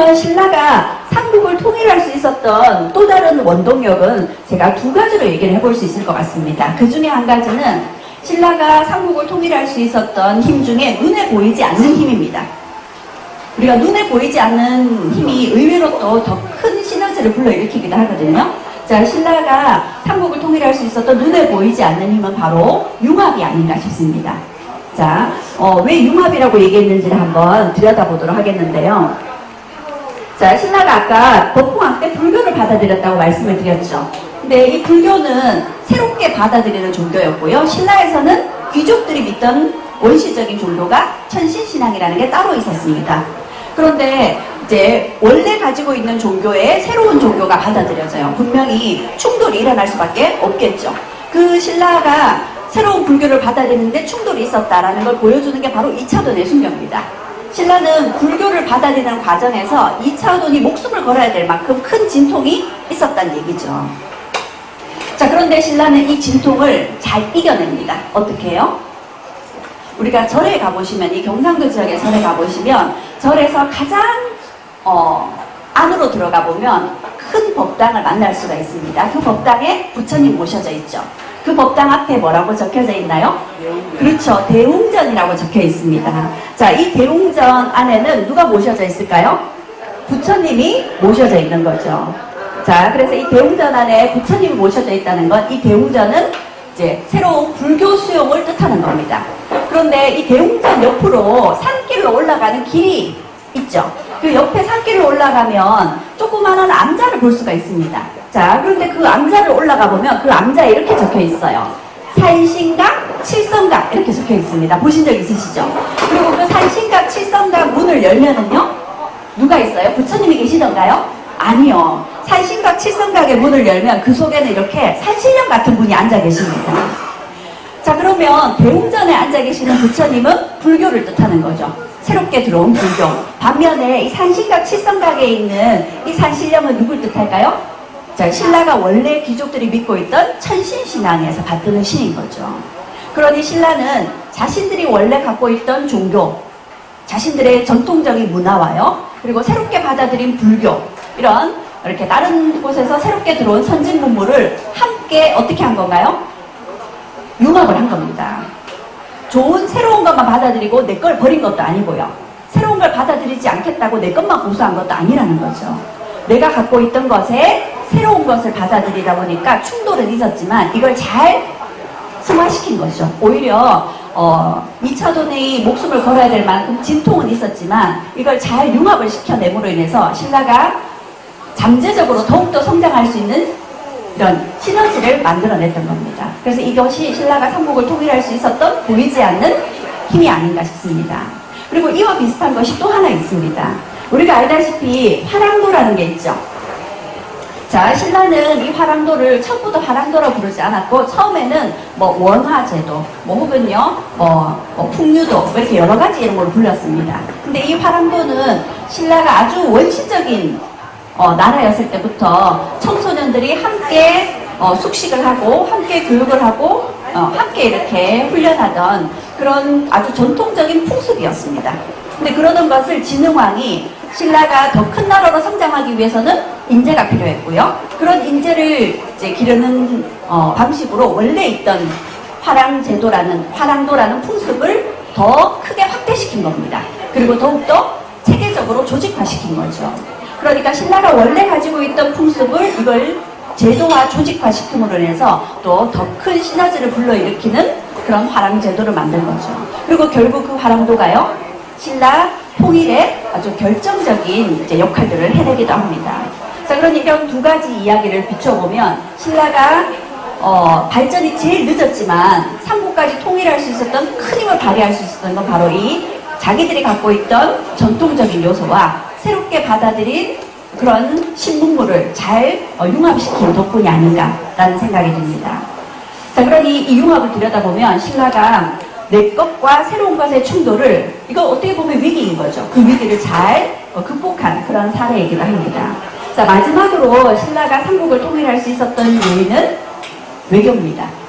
신라가 삼국을 통일할 수 있었던 또 다른 원동력은 제가 두 가지로 얘기를 해볼 수 있을 것 같습니다. 그 중에 한 가지는 신라가 삼국을 통일할 수 있었던 힘 중에 눈에 보이지 않는 힘입니다. 우리가 눈에 보이지 않는 힘이 의외로 또 더 큰 시너지를 불러일으키기도 하거든요. 자, 신라가 삼국을 통일할 수 있었던 눈에 보이지 않는 힘은 바로 융합이 아닌가 싶습니다. 자, 어, 왜 융합이라고 얘기했는지를 한번 들여다보도록 하겠는데요. 자, 신라가 아까 법공학 때 불교를 받아들였다고 말씀을 드렸죠. 근데 이 불교는 새롭게 받아들이는 종교였고요. 신라에서는 귀족들이 믿던 원시적인 종교가 천신신앙이라는 게 따로 있었습니다. 그런데 이제 원래 가지고 있는 종교에 새로운 종교가 받아들여져요. 분명히 충돌이 일어날 수밖에 없겠죠. 그 신라가 새로운 불교를 받아들이는데 충돌이 있었다라는 걸 보여주는 게 바로 2차돈의 순교입니다. 신라는 불교를 받아들이는 과정에서 2차돈이 목숨을 걸어야 될 만큼 큰 진통이 있었다는 얘기죠. 자, 그런데 신라는 이 진통을 잘 이겨냅니다. 어떻게 해요? 우리가 절에 가보시면, 이 경상도 지역의 절에 가보시면, 절에서 가장, 어, 안으로 들어가 보면 큰 법당을 만날 수가 있습니다. 그 법당에 부처님 모셔져 있죠. 그 법당 앞에 뭐라고 적혀져 있나요? 그렇죠. 대웅전이라고 적혀 있습니다. 자, 이 대웅전 안에는 누가 모셔져 있을까요? 부처님이 모셔져 있는 거죠. 자, 그래서 이 대웅전 안에 부처님이 모셔져 있다는 건 이 대웅전은 이제 새로운 불교 수용을 뜻하는 겁니다. 그런데 이 대웅전 옆으로 산길로 올라가는 길이 있죠. 그 옆에 산길을 올라가면 조그마한 암자를 볼 수가 있습니다. 자, 그런데 그 암자를 올라가 보면 그 암자에 이렇게 적혀 있어요. 산신각, 칠성각 이렇게 적혀 있습니다. 보신 적 있으시죠? 그리고 그 산신각, 칠성각 문을 열면은요, 누가 있어요? 부처님이 계시던가요? 아니요. 산신각, 칠성각의 문을 열면 그 속에는 이렇게 산신령 같은 분이 앉아 계십니다. 자, 그러면 대웅전에 앉아 계시는 부처님은 불교를 뜻하는 거죠. 새롭게 들어온 불교. 반면에 이 산신각, 칠성각에 있는 이 산신령은 누굴 뜻할까요? 자, 신라가 원래 귀족들이 믿고 있던 천신신앙에서 받드는 신인 거죠. 그러니 신라는 자신들이 원래 갖고 있던 종교, 자신들의 전통적인 문화와요. 그리고 새롭게 받아들인 불교, 이런 이렇게 다른 곳에서 새롭게 들어온 선진 문물을 함께 어떻게 한 건가요? 융합을 한 겁니다. 좋은 새로운 것만 받아들이고 내 걸 버린 것도 아니고요. 새로운 걸 받아들이지 않겠다고 내 것만 고수한 것도 아니라는 거죠. 내가 갖고 있던 것에 새로운 것을 받아들이다 보니까 충돌은 있었지만 이걸 잘 승화시킨 거죠. 오히려 어, 2차 돈의 목숨을 걸어야 될 만큼 진통은 있었지만 이걸 잘 융합을 시켜냄으로 인해서 신라가 잠재적으로 더욱더 성장할 수 있는 이런 시너지를 만들어냈던 겁니다. 그래서 이것이 신라가 삼국을 통일할 수 있었던 보이지 않는 힘이 아닌가 싶습니다. 그리고 이와 비슷한 것이 또 하나 있습니다. 우리가 알다시피 화랑도라는 게 있죠. 자, 신라는 이 화랑도를 처음부터 화랑도라고 부르지 않았고 처음에는 뭐 원화제도, 뭐 혹은요, 뭐, 뭐 풍류도 뭐 이렇게 여러 가지 이름으로 불렸습니다. 근데 이 화랑도는 신라가 아주 원시적인 어, 나라였을 때부터 청소년들이 함께 어, 숙식을 하고 함께 교육을 하고 어, 함께 이렇게 훈련하던 그런 아주 전통적인 풍습이었습니다. 근데 그러던 것을 진흥왕이 신라가 더 큰 나라로 성장하기 위해서는 인재가 필요했고요. 그런 인재를 이제 기르는 어, 방식으로 원래 있던 화랑 제도라는 화랑도라는 풍습을 더 크게 확대시킨 겁니다. 그리고 더욱더 체계적으로 조직화시킨 거죠. 그러니까 신라가 원래 가지고 있던 풍습을 이걸 제도화 조직화시킴으로 인해서 또 더 큰 시너지를 불러일으키는 그런 화랑 제도를 만든 거죠. 그리고 결국 그 화랑도가요, 신라 통일에 아주 결정적인 이제 역할들을 해내기도 합니다. 자, 그러니 이런 두 가지 이야기를 비춰보면 신라가 어, 발전이 제일 늦었지만 삼국까지 통일할 수 있었던 큰 힘을 발휘할 수 있었던 건 바로 이 자기들이 갖고 있던 전통적인 요소와 새롭게 받아들인 그런 신문물을 잘 어, 융합시킨 덕분이 아닌가라는 생각이 듭니다. 자, 그러니 이 융합을 들여다보면 신라가 내 것과 새로운 것의 충돌을 이거 어떻게 보면 위기인 거죠. 그 위기를 잘 어, 극복한 그런 사례이기도 합니다. 자, 마지막으로 신라가 삼국을 통일할 수 있었던 요인은 외교입니다.